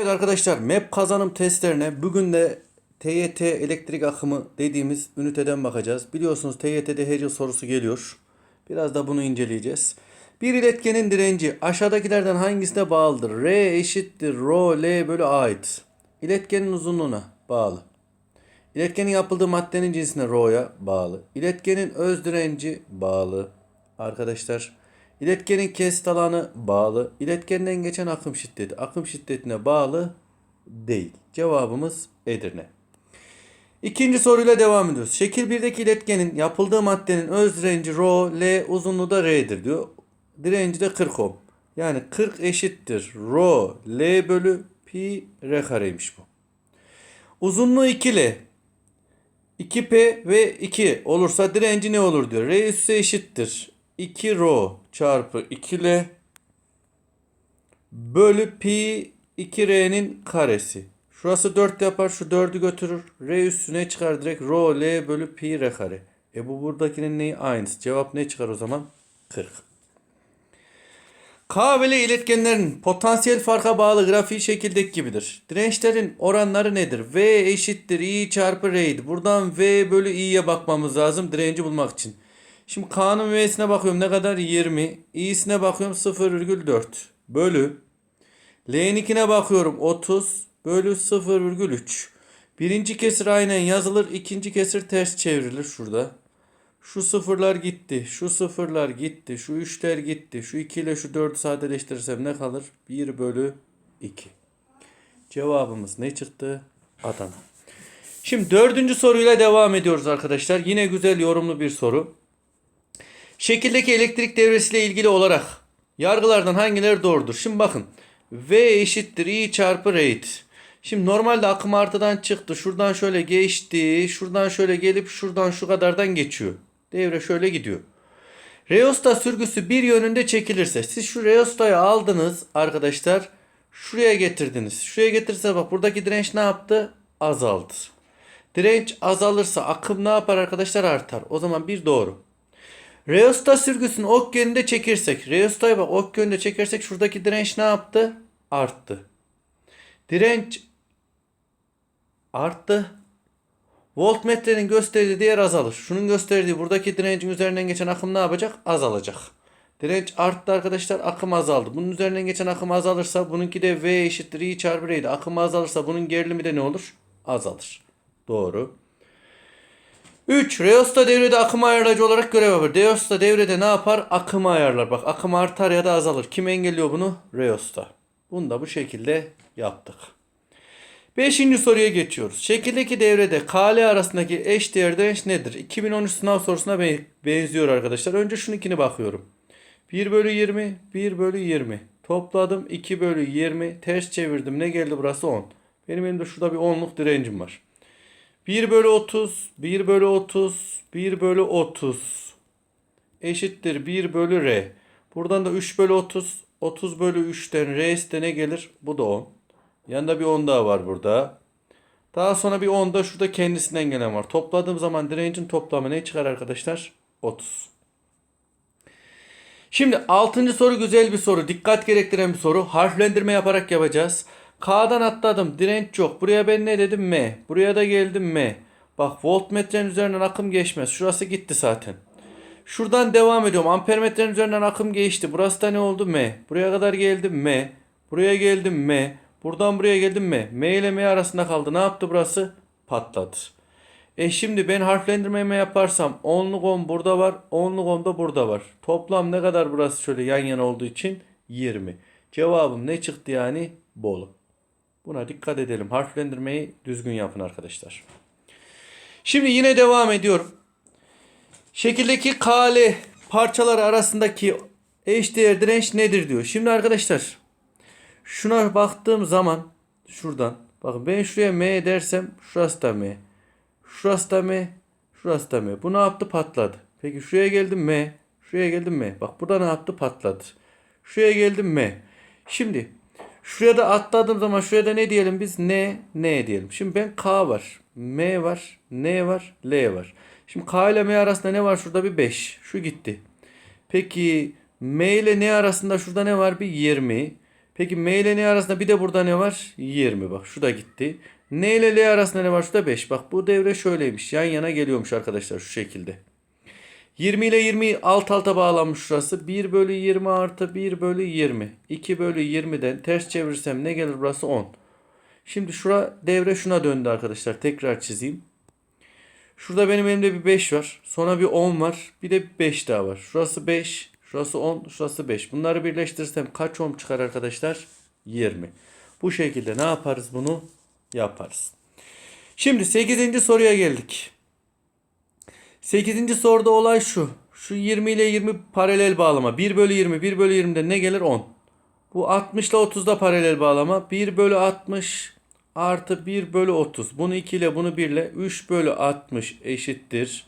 Evet arkadaşlar map kazanım testlerine bugün de TYT elektrik akımı dediğimiz üniteden bakacağız. Biliyorsunuz TYT'de her yıl sorusu geliyor. Biraz da bunu inceleyeceğiz. Bir iletkenin direnci aşağıdakilerden hangisine bağlıdır? R eşittir rho L bölü ait. İletkenin uzunluğuna bağlı. İletkenin yapıldığı maddenin cinsine rho'ya bağlı. İletkenin öz direnci bağlı. Arkadaşlar iletkenin kesit alanı bağlı. İletkenden geçen akım şiddeti akım şiddetine bağlı değil. Cevabımız Edirne. İkinci soruyla devam ediyoruz. Şekil 1'deki iletkenin yapıldığı maddenin öz direnci rho, L uzunluğu da R'dir diyor. Direnci de 40 ohm. Yani 40 eşittir rho L bölü pi R kareymiş bu. Uzunluğu 2 L. 2P ve 2 olursa direnci ne olur diyor. R üssü eşittir. 2 rho çarpı 2L bölü pi 2R'nin karesi. Şurası 4 yapar. Şu 4'ü götürür. R üstüne çıkar direkt rho L bölü pi R kare. E bu buradakinin neyi? Aynısı. Cevap ne çıkar o zaman? 40. K ve L iletkenlerin potansiyel farka bağlı grafiği şekildeki gibidir. Dirençlerin oranları nedir? V eşittir I çarpı R'ydi. Buradan V bölü I'ye bakmamız lazım direnci bulmak için. Şimdi K'nın V'sine bakıyorum ne kadar? 20. İ'sine bakıyorum 0,4 bölü. L'ninkine bakıyorum 30 bölü 0,3. Birinci kesir aynen yazılır. ikinci kesir ters çevrilir şurada. Şu sıfırlar gitti. Şu sıfırlar gitti. Şu üçler gitti. Şu 2 ile şu 4'ü sadeleştirirsem ne kalır? 1 bölü 2. Cevabımız ne çıktı? Adana. Şimdi dördüncü soruyla devam ediyoruz arkadaşlar. Yine güzel yorumlu bir soru. Şekildeki elektrik devresiyle ilgili olarak yargılardan hangileri doğrudur? Şimdi bakın. V eşittir I çarpı rate. Şimdi normalde akım artıdan çıktı. Şuradan şöyle geçti. Şuradan şöyle gelip şuradan şu kadardan geçiyor. Devre şöyle gidiyor. Reosta sürgüsü bir yönünde çekilirse siz şu reostayı aldınız arkadaşlar. Şuraya getirdiniz. Şuraya getirirse bak buradaki direnç ne yaptı? Azaldı. Direnç azalırsa akım ne yapar arkadaşlar? Artar. O zaman bir doğru. Reosta sürgüsünü ok yönünde çekirsek. Reostayı bak ok yönünde çekersek şuradaki direnç ne yaptı? Arttı. Direnç arttı. Voltmetrenin gösterdiği değer azalır. Şunun gösterdiği buradaki direncin üzerinden geçen akım ne yapacak? Azalacak. Direnç arttı arkadaşlar. Akım azaldı. Bunun üzerinden geçen akım azalırsa bununki de V eşittir I çarpı R'ydi. Akım azalırsa bunun gerilimi de ne olur? Azalır. Doğru. 3. Reosta devrede akım ayarlayıcı olarak görev yapar. Reosta devrede ne yapar? Akımı ayarlar. Bak akım artar ya da azalır. Kim engelliyor bunu? Reosta. Bunu da bu şekilde yaptık. Beşinci soruya geçiyoruz. Şekildeki devrede KL arasındaki eş değer direnç nedir? 2013 sınav sorusuna be- benziyor arkadaşlar. Önce şununkine bakıyorum. 1 bölü 20, 1 bölü 20. Topladım 2 bölü 20. Ters çevirdim. Ne geldi burası 10. Benim elimde şurada bir 10'luk direncim var. 1 bölü 30, 1 bölü 30, 1 bölü 30 eşittir 1 bölü R. Buradan da 3 bölü 30, 30 bölü 3'ten R'si de ne gelir? Bu da 10. Yanında bir 10 daha var burada. Daha sonra bir 10 da şurada kendisinden gelen var. Topladığım zaman direncin toplamı ne çıkar arkadaşlar? 30. Şimdi 6. soru güzel bir soru. Dikkat gerektiren bir soru. Harflendirme yaparak yapacağız. K'dan atladım. Direnç yok. Buraya ben ne dedim? M. Buraya da geldim M. Bak voltmetrenin üzerinden akım geçmez. Şurası gitti zaten. Şuradan devam ediyorum. Ampermetrenin üzerinden akım geçti. Burası da ne oldu? M. Buraya kadar geldim M. Buraya geldim M. Buradan buraya geldim M. M ile M arasında kaldı. Ne yaptı burası? Patladı. E şimdi ben harflendirmemi yaparsam 10'luk 10 burada var. 10'luk 10 da burada var. Toplam ne kadar burası şöyle yan yana olduğu için? 20. Cevabım ne çıktı yani? Bolu. Buna dikkat edelim. Harflendirmeyi düzgün yapın arkadaşlar. Şimdi yine devam ediyorum. Şekildeki KL parçalar arasındaki eşdeğer direnç nedir diyor. Şimdi arkadaşlar şuna baktığım zaman şuradan bakın ben şuraya M dersem şurası da M. Şurası da M. Şurası da M. Bu ne yaptı? Patladı. Peki şuraya geldim M. Şuraya geldim M. Bak burada ne yaptı? Patladı. Şuraya geldim M. Şimdi şuraya da atladığım zaman şuraya da ne diyelim biz? N, N diyelim. Şimdi ben K var. M var. N var. L var. Şimdi K ile M arasında ne var? Şurada bir 5. Şu gitti. Peki M ile N arasında şurada ne var? Bir 20. Peki M ile N arasında bir de burada ne var? 20 bak şu da gitti. N ile L arasında ne var? Şurada 5. Bak bu devre şöyleymiş. Yan yana geliyormuş arkadaşlar şu şekilde. 20 ile 20 alt alta bağlanmış şurası. 1 bölü 20 artı 1 bölü 20. 2 bölü 20'den ters çevirirsem ne gelir burası 10. Şimdi şura devre şuna döndü arkadaşlar. Tekrar çizeyim. Şurada benim elimde bir 5 var. Sonra bir 10 var. Bir de bir 5 daha var. Şurası 5. Şurası 10. Şurası 5. Bunları birleştirirsem kaç ohm çıkar arkadaşlar? 20. Bu şekilde ne yaparız bunu? Yaparız. Şimdi 8. soruya geldik. 8. soruda olay şu. Şu 20 ile 20 paralel bağlama. 1 bölü 20. 1 bölü 20'de ne gelir? 10. Bu 60 ile 30'da paralel bağlama. 1 bölü 60 artı 1 bölü 30. Bunu 2 ile bunu 1 ile 3 bölü 60 eşittir.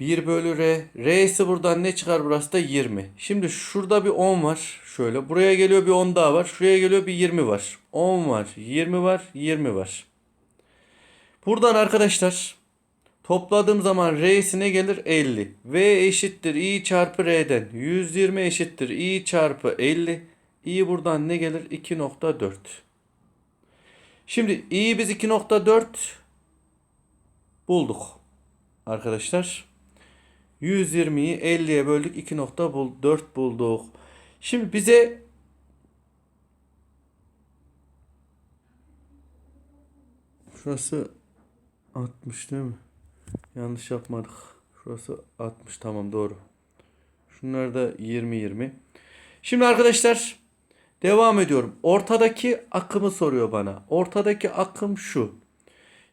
1 bölü R. R'si buradan ne çıkar burası da 20. Şimdi şurada bir 10 var. Şöyle buraya geliyor bir 10 daha var. Şuraya geliyor bir 20 var. 10 var. 20 var. 20 var. Buradan arkadaşlar topladığım zaman R'si ne gelir? 50. V eşittir I çarpı R'den. 120 eşittir I çarpı 50. I buradan ne gelir? 2.4. Şimdi i'yi biz 2.4 bulduk. Arkadaşlar. 120'yi 50'ye böldük. 2.4 bulduk. Şimdi bize Şurası 60 değil mi? Yanlış yapmadık. Şurası 60 tamam doğru. Şunlar da 20 20. Şimdi arkadaşlar devam ediyorum. Ortadaki akımı soruyor bana. Ortadaki akım şu.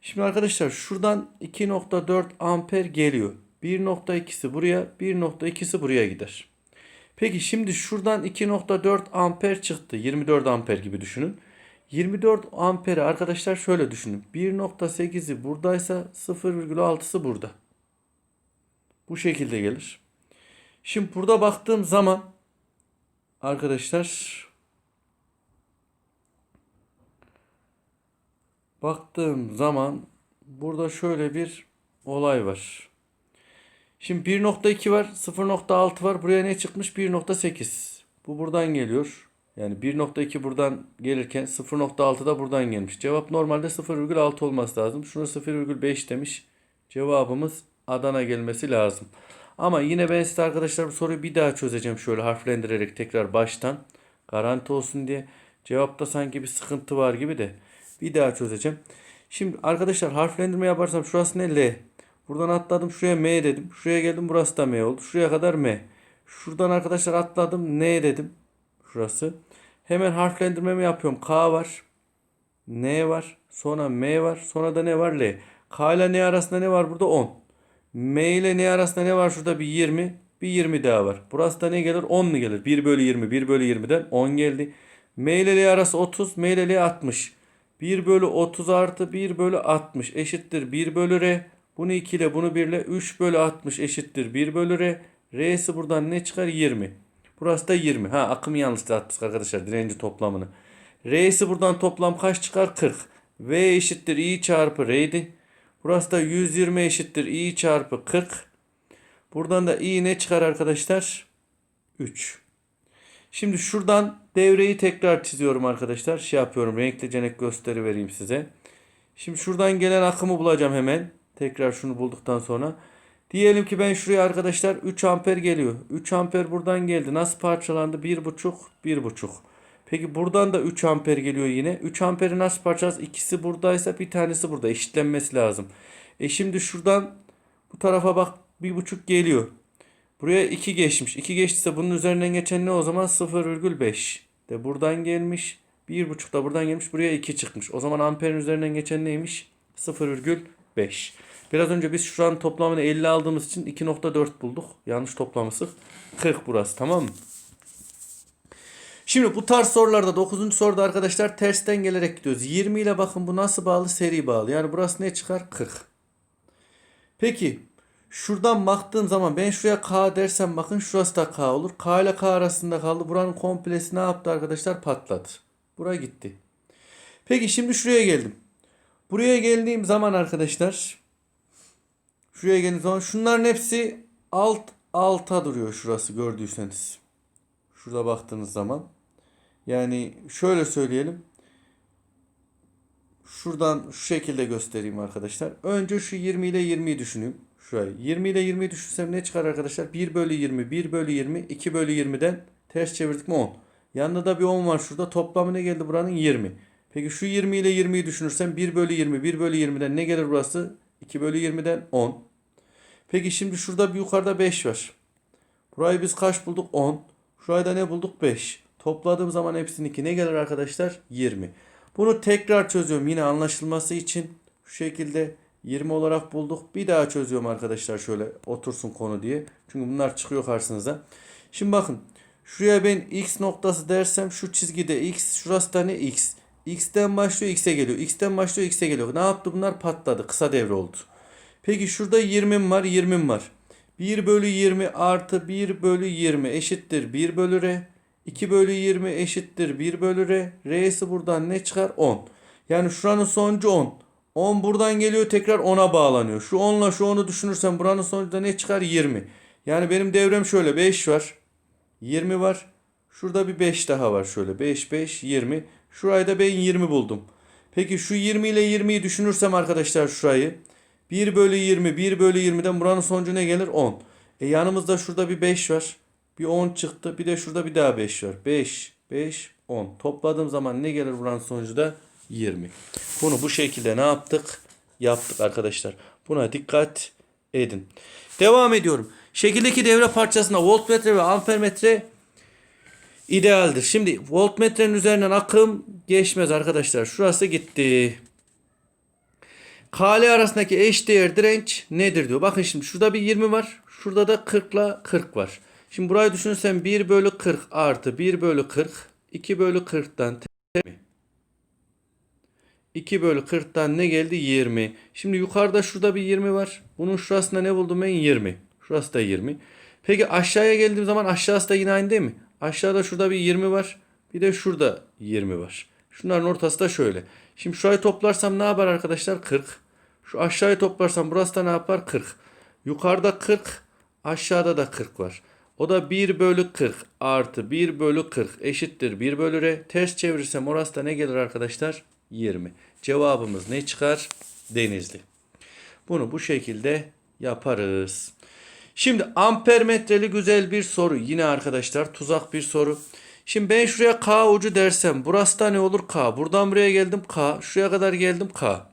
Şimdi arkadaşlar şuradan 2.4 amper geliyor. 1.2'si buraya, 1.2'si buraya gider. Peki şimdi şuradan 2.4 amper çıktı. 24 amper gibi düşünün. 24 amperi arkadaşlar şöyle düşünün. 1.8'i buradaysa 0,6'sı burada. Bu şekilde gelir. Şimdi burada baktığım zaman arkadaşlar baktığım zaman burada şöyle bir olay var. Şimdi 1.2 var, 0.6 var. Buraya ne çıkmış? 1.8. Bu buradan geliyor. Yani 1.2 buradan gelirken 0.6 da buradan gelmiş. Cevap normalde 0,6 olması lazım. Şunu 0,5 demiş. Cevabımız Adana gelmesi lazım. Ama yine ben size arkadaşlar bu soruyu bir daha çözeceğim şöyle harflendirerek tekrar baştan. Garanti olsun diye. Cevapta sanki bir sıkıntı var gibi de. Bir daha çözeceğim. Şimdi arkadaşlar harflendirme yaparsam şurası ne? L. Buradan atladım şuraya M dedim. Şuraya geldim burası da M oldu. Şuraya kadar M. Şuradan arkadaşlar atladım N dedim. Şurası. Hemen harflendirmemi yapıyorum. K var. N var. Sonra M var. Sonra da ne var? L. K ile N arasında ne var burada? 10. M ile N arasında ne var? Şurada bir 20. Bir 20 daha var. Burası da ne gelir? 10 mu gelir? 1 bölü 20. 1 bölü 20'den 10 geldi. M ile L arası 30. M ile L 60. 1 bölü 30 artı 1 bölü 60 eşittir 1 bölü R. Bunu 2 ile bunu 1 ile 3 bölü 60 eşittir 1 bölü R. R'si buradan ne çıkar? 20. Burası da 20. Ha akım yanlış attık arkadaşlar direnci toplamını. R'si buradan toplam kaç çıkar? 40. V eşittir I çarpı R'ydi. Burası da 120 eşittir I çarpı 40. Buradan da I ne çıkar arkadaşlar? 3. Şimdi şuradan devreyi tekrar çiziyorum arkadaşlar. Şey yapıyorum renkli cenek gösteri vereyim size. Şimdi şuradan gelen akımı bulacağım hemen. Tekrar şunu bulduktan sonra. Diyelim ki ben şuraya arkadaşlar 3 amper geliyor. 3 amper buradan geldi. Nasıl parçalandı? 1,5 1,5. Peki buradan da 3 amper geliyor yine. 3 amperi nasıl parçalarız? İkisi buradaysa bir tanesi burada. Eşitlenmesi lazım. E şimdi şuradan bu tarafa bak 1,5 geliyor. Buraya 2 geçmiş. 2 geçtiyse bunun üzerinden geçen ne o zaman? 0,5. De buradan gelmiş. 1,5 da buradan gelmiş. Buraya 2 çıkmış. O zaman amperin üzerinden geçen neymiş? 0,5. Biraz önce biz şu an toplamını 50 aldığımız için 2.4 bulduk. Yanlış toplamışız. 40 burası tamam mı? Şimdi bu tarz sorularda 9. soruda arkadaşlar tersten gelerek gidiyoruz. 20 ile bakın bu nasıl bağlı? Seri bağlı. Yani burası ne çıkar? 40. Peki şuradan baktığım zaman ben şuraya K dersem bakın şurası da K olur. K ile K arasında kaldı. Buranın komplesi ne yaptı arkadaşlar? Patladı. Bura gitti. Peki şimdi şuraya geldim. Buraya geldiğim zaman arkadaşlar şuraya geldiğim zaman şunların hepsi alt alta duruyor şurası gördüyseniz. Şurada baktığınız zaman. Yani şöyle söyleyelim. Şuradan şu şekilde göstereyim arkadaşlar. Önce şu 20 ile 20'yi düşüneyim. Şurayı. 20 ile 20'yi düşünsem ne çıkar arkadaşlar? 1 bölü 20, 1 bölü 20, 2 bölü 20'den ters çevirdik mi 10. Yanında da bir 10 var şurada. Toplamı ne geldi buranın? 20. Peki şu 20 ile 20'yi düşünürsem 1 bölü 20, 1 bölü 20'den ne gelir burası? 2 bölü 20'den 10. Peki şimdi şurada bir yukarıda 5 var. Burayı biz kaç bulduk? 10. Şurayı da ne bulduk? 5. Topladığım zaman hepsininki ne gelir arkadaşlar? 20. Bunu tekrar çözüyorum yine anlaşılması için. Şu şekilde 20 olarak bulduk. Bir daha çözüyorum arkadaşlar şöyle otursun konu diye. Çünkü bunlar çıkıyor karşınıza. Şimdi bakın. Şuraya ben x noktası dersem şu çizgide x, şurası da ne x. x'ten başlıyor x'e geliyor. x'ten başlıyor x'e geliyor. Ne yaptı bunlar? Patladı. Kısa devre oldu. Peki şurada 20'm var 20'm var. 1 bölü 20 artı 1 bölü 20 eşittir 1 bölü r. 2 bölü 20 eşittir 1 bölü r. R'si buradan ne çıkar? 10. Yani şuranın sonucu 10. 10 buradan geliyor tekrar 10'a bağlanıyor. Şu 10 ile şu 10'u düşünürsen buranın sonucu da ne çıkar? 20. Yani benim devrem şöyle 5 var. 20 var. Şurada bir 5 daha var şöyle. 5, 5, 20. Şurayı da ben 20 buldum. Peki şu 20 ile 20'yi düşünürsem arkadaşlar şurayı. 1 bölü 20, 1 bölü 20'den buranın sonucu ne gelir? 10. E yanımızda şurada bir 5 var. Bir 10 çıktı. Bir de şurada bir daha 5 var. 5, 5, 10. Topladığım zaman ne gelir buranın sonucu da? 20. Bunu bu şekilde ne yaptık? Yaptık arkadaşlar. Buna dikkat edin. Devam ediyorum. Şekildeki devre parçasında voltmetre ve ampermetre idealdir. Şimdi voltmetrenin üzerinden akım geçmez arkadaşlar. Şurası gitti. KL arasındaki eş değer direnç nedir diyor. Bakın şimdi şurada bir 20 var. Şurada da 40 ile 40 var. Şimdi burayı düşünürsen 1 bölü 40 artı 1 bölü 40 2 bölü 40'tan 2 bölü 40'tan ne geldi? 20. Şimdi yukarıda şurada bir 20 var. Bunun şurasında ne buldum ben? 20. Şurası da 20. Peki aşağıya geldiğim zaman aşağısı da yine aynı değil mi? Aşağıda şurada bir 20 var. Bir de şurada 20 var. Şunların ortası da şöyle. Şimdi şurayı toplarsam ne yapar arkadaşlar? 40. Şu aşağıyı toplarsam burası da ne yapar? 40. Yukarıda 40. Aşağıda da 40 var. O da 1 bölü 40 artı 1 bölü 40 eşittir 1 bölü r. Ters çevirirsem orası da ne gelir arkadaşlar? 20. Cevabımız ne çıkar? Denizli. Bunu bu şekilde yaparız. Şimdi ampermetreli güzel bir soru. Yine arkadaşlar tuzak bir soru. Şimdi ben şuraya K ucu dersem burası da ne olur? K. Buradan buraya geldim K. Şuraya kadar geldim K.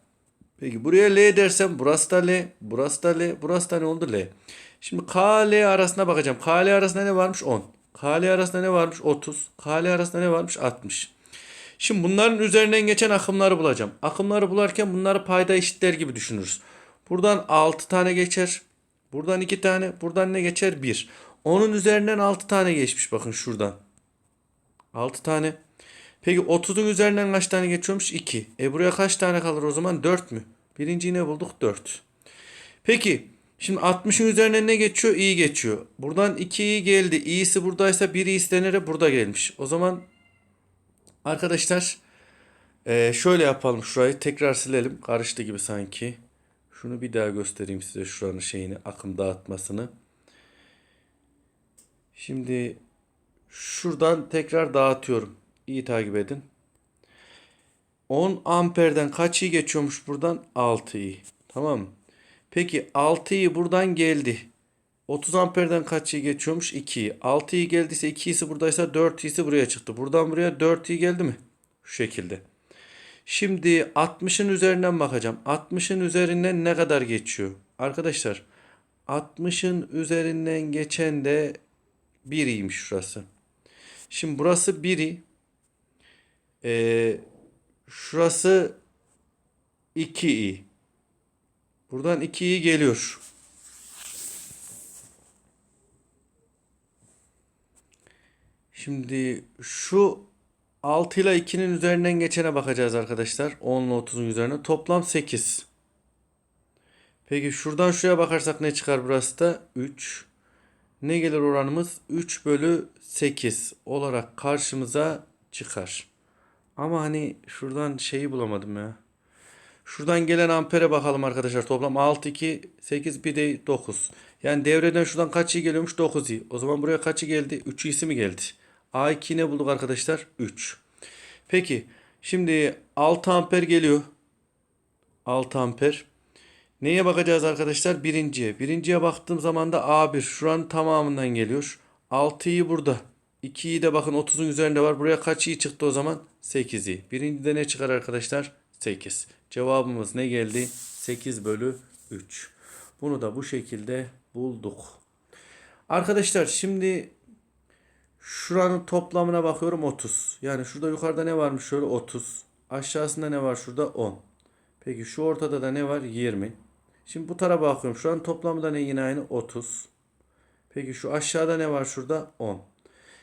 Peki buraya L dersem burası da L. Burası da L. Burası da ne oldu? L. Şimdi K L arasına bakacağım. K L arasında ne varmış? 10. K L arasında ne varmış? 30. K L arasında ne varmış? 60. Şimdi bunların üzerinden geçen akımları bulacağım. Akımları bularken bunları payda eşitler gibi düşünürüz. Buradan 6 tane geçer. Buradan 2 tane. Buradan ne geçer? 1. Onun üzerinden 6 tane geçmiş. Bakın şuradan. 6 tane. Peki 30'un üzerinden kaç tane geçiyormuş? 2. E buraya kaç tane kalır o zaman? 4 mü? Birinciyi ne bulduk? 4. Peki şimdi 60'ın üzerinden ne geçiyor? İyi geçiyor. Buradan 2 iyi geldi. İyisi buradaysa 1 iyisi denere burada gelmiş. O zaman arkadaşlar e, şöyle yapalım şurayı. Tekrar silelim. Karıştı gibi sanki. Şunu bir daha göstereyim size şuranın şeyini. Akım dağıtmasını. Şimdi şuradan tekrar dağıtıyorum. İyi takip edin. 10 amperden kaç iyi geçiyormuş buradan? 6 iyi. Tamam mı? Peki 6 iyi buradan geldi. 30 amperden kaç iyi geçiyormuş? 2 iyi. 6 iyi geldiyse 2 iyisi buradaysa 4 iyisi buraya çıktı. Buradan buraya 4 iyi geldi mi? Şu şekilde. Şimdi 60'ın üzerinden bakacağım. 60'ın üzerinden ne kadar geçiyor? Arkadaşlar 60'ın üzerinden geçen de 1 iyiymiş şurası. Şimdi burası 1 iyi. Ee, şurası 2i. Buradan 2i geliyor. Şimdi şu 6 ile 2'nin üzerinden geçene bakacağız arkadaşlar. 10 ile 30'un üzerine. Toplam 8. Peki şuradan şuraya bakarsak ne çıkar burası da? 3. Ne gelir oranımız? 3 bölü 8 olarak karşımıza çıkar. Ama hani şuradan şeyi bulamadım ya. Şuradan gelen ampere bakalım arkadaşlar. Toplam 6, 2, 8, bir de 9. Yani devreden şuradan kaç iyi geliyormuş? 9 iyi. O zaman buraya kaçı geldi? 3 iyisi mi geldi? A2 ne bulduk arkadaşlar? 3. Peki şimdi 6 amper geliyor. 6 amper. Neye bakacağız arkadaşlar? Birinciye. Birinciye baktığım zaman da A1 şuranın tamamından geliyor. 6'yı burada. 2'yi de bakın 30'un üzerinde var. Buraya kaç i çıktı o zaman? 8i. Birincide ne çıkar arkadaşlar? 8. Cevabımız ne geldi? 8 bölü 3. Bunu da bu şekilde bulduk. Arkadaşlar şimdi şuranın toplamına bakıyorum 30. Yani şurada yukarıda ne varmış şöyle 30. Aşağısında ne var şurada 10. Peki şu ortada da ne var? 20. Şimdi bu tarafa bakıyorum. Şu an toplamı da ne yine aynı 30. Peki şu aşağıda ne var şurada? 10.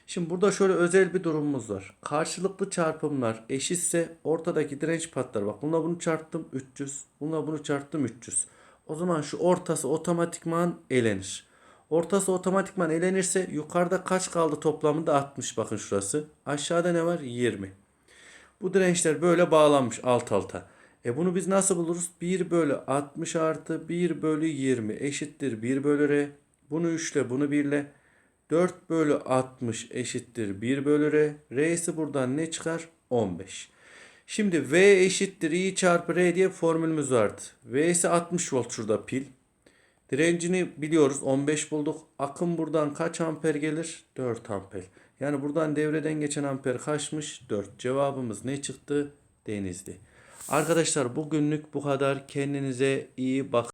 Şimdi burada şöyle özel bir durumumuz var. Karşılıklı çarpımlar eşitse ortadaki direnç patlar. Bak bununla bunu çarptım 300. Bununla bunu çarptım 300. O zaman şu ortası otomatikman elenir. Ortası otomatikman elenirse yukarıda kaç kaldı toplamında 60 bakın şurası. Aşağıda ne var? 20. Bu dirençler böyle bağlanmış alt alta. E bunu biz nasıl buluruz? 1 bölü 60 artı 1 bölü 20 eşittir 1 bölü R. Bunu 3 ile bunu 1 ile 4 bölü 60 eşittir 1 bölü R. R'si buradan ne çıkar? 15. Şimdi V eşittir I çarpı R diye formülümüz vardı. V'si 60 volt şurada pil. Direncini biliyoruz 15 bulduk. Akım buradan kaç amper gelir? 4 amper. Yani buradan devreden geçen amper kaçmış? 4. Cevabımız ne çıktı? Denizli. Arkadaşlar bugünlük bu kadar. Kendinize iyi bakın.